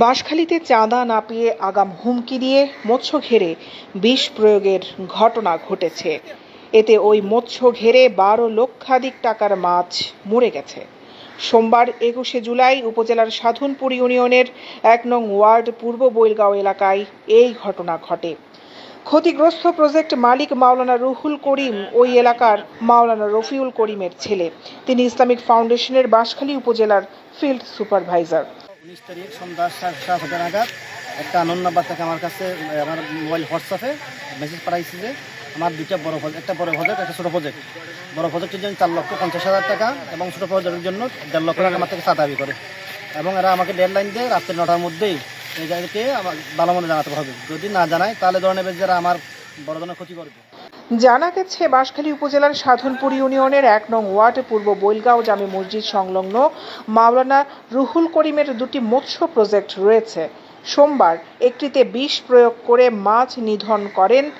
বাঁশখালীতে চাঁদা না পেয়ে আগাম হুমকি দিয়ে মৎস্য ঘেরে বিষ প্রয়োগের ঘটনা ঘটেছে। এতে ওই মৎস্য ঘেরে বারো লক্ষাধিক টাকার মাছ মরে গেছে। সোমবার একুশে জুলাই উপজেলার সাধনপুর ইউনিয়নের এক নং ওয়ার্ড পূর্ব বৈলগাঁও এলাকায় এই ঘটনা ঘটে। ক্ষতিগ্রস্ত প্রজেক্ট মালিক মাওলানা রুহুল করিম, ওই এলাকার মাওলানা রফিউল করিমের ছেলে। তিনি ইসলামিক ফাউন্ডেশনের বাঁশখালী উপজেলার ফিল্ড সুপারভাইজার। উনিশ তারিখ সন্ধ্যা সাত সাত হাজার নাগাদ একটা আনন্দ নাম্বার থেকে আমার কাছে, আমার মোবাইল হোয়াটসঅ্যাপে মেসেজ পাঠাইছে যে আমার দুইটা বড় প্রজেক্ট একটা বড় প্রজেক্ট একটা ছোটো প্রজেক্ট বড় প্রজেক্টের জন্য চার লক্ষ পঞ্চাশ হাজার টাকা এবং ছোটো প্রজেক্টের জন্য দেড় লক্ষ টাকা আমার থেকে চা দাবি করে। এবং এরা আমাকে ডেডলাইন দেয় রাত্রি নটার মধ্যেই এই জায়গাকে আমার ভালো মনে জানাতে হবে। যদি না জানায়, তাহলে ধরে নেবে যারা আমার বড় ধরনের ক্ষতি করবে। জানা গেছে, বাঁশখালী উপজেলার সাধনপুর ইউনিয়নের এক নং ওয়ার্ড পূর্ব বৈলগাঁও জামে মসজিদ সংলগ্ন মাওলানা রুহুল করিমের দুটি মৎস্য প্রজেক্ট রয়েছে। সোমবার একটিতে বিষ প্রয়োগ করে মাছ নিধন করেন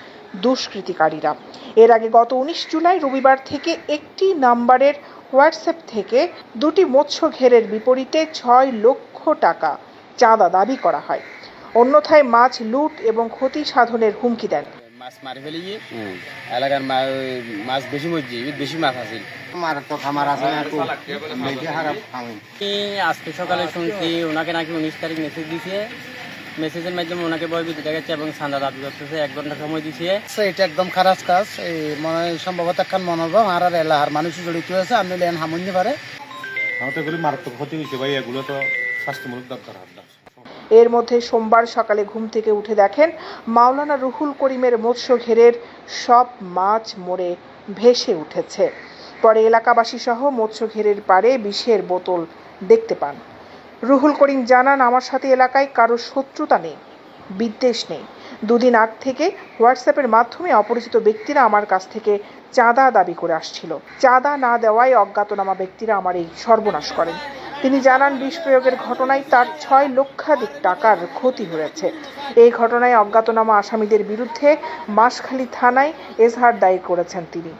দুষ্কৃতিকারীরা। এর আগে গত উনিশ জুলাই রবিবার থেকে একটি নাম্বারের হোয়াটসঅ্যাপ থেকে দুটি মৎস্য ঘেরের বিপরীতে ছয় লক্ষ টাকা চাঁদা দাবি করা হয়। অন্যথায় মাছ লুট এবং ক্ষতি সাধনের হুমকি দেন। মাছ মারি ফেলি এলাকার মাছ বেশি মরছি বেশি মাছ আছে। আমার তো খামার আজকে সকালে শুনছি ওনাকে নাকি উনিশ তারিখ মেসেজ দিছে। মেসেজের মাধ্যমে ওনাকে বয় বিদ্যুৎ গেছে এবং চাঁদা দাবি করতেছে এক ঘণ্টা সময় দিছে। আচ্ছা, এটা একদম খারাপ কাজ। এই মনে সম্ভবত একখান মনোভাব আর আর এলাহার মানুষ জড়িত আছে আপনি লেন হামুন পারে। আমার তো এগুলি মারাত্মক ক্ষতি হয়েছে ভাই এগুলো তো স্বাস্থ্যমূলক দরকার আপনার এর মধ্যে সোমবার সকালে ঘুম থেকে উঠে দেখেন মাওলানা রুহুল করিমের মৎস্য ঘেরের সব মাছ মরে ভেসে উঠেছে। পরে এলাকাবাসী সহ মৎস্য ঘেরের পাড়ে বিষের বোতল দেখতে পান। রুহুল করিম জানান, আমার সাথে এলাকায় কারও শত্রুতা নেই, বিদ্বেষ নেই। দুদিন আগ থেকে হোয়াটসঅ্যাপের মাধ্যমে অপরিচিত ব্যক্তিরা আমার কাছ থেকে চাঁদা দাবি করে আসছিল। চাঁদা না দেওয়ায় অজ্ঞাতনামা ব্যক্তিরা আমার এই সর্বনাশ করেন। তিনি জানান, বিষ প্রয়োগের ঘটনায় তার ছয় লক্ষাধিক টাকার ক্ষতি হয়েছে। এই ঘটনায় অজ্ঞাতনামা আসামিদের বিরুদ্ধে বাঁশখালী থানায় এজাহার দায়ের করেছেন তিনি।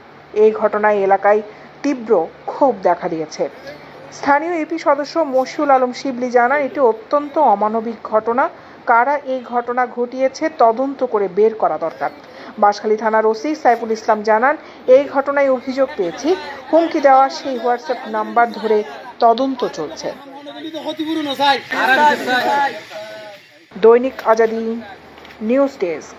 এই ঘটনায় এলাকায় তীব্র ক্ষোভ দেখা দিয়েছে। স্থানীয় ইপি সদস্য মশিউল আলম শিবলি জানান, এটি অত্যন্ত অমানবিক ঘটনা। কারা এই ঘটনা ঘটিয়েছে তদন্ত করে বের করা দরকার। বাঁশখালী থানার ওসি সাইফুল ইসলাম জানান, এই ঘটনায় অভিযোগ পেয়েছি। হুমকি দেওয়া সেই হোয়াটসঅ্যাপ নাম্বার ধরে তদন্ত চলছে। দৈনিক আজাদি নিউজ ডেস্ক।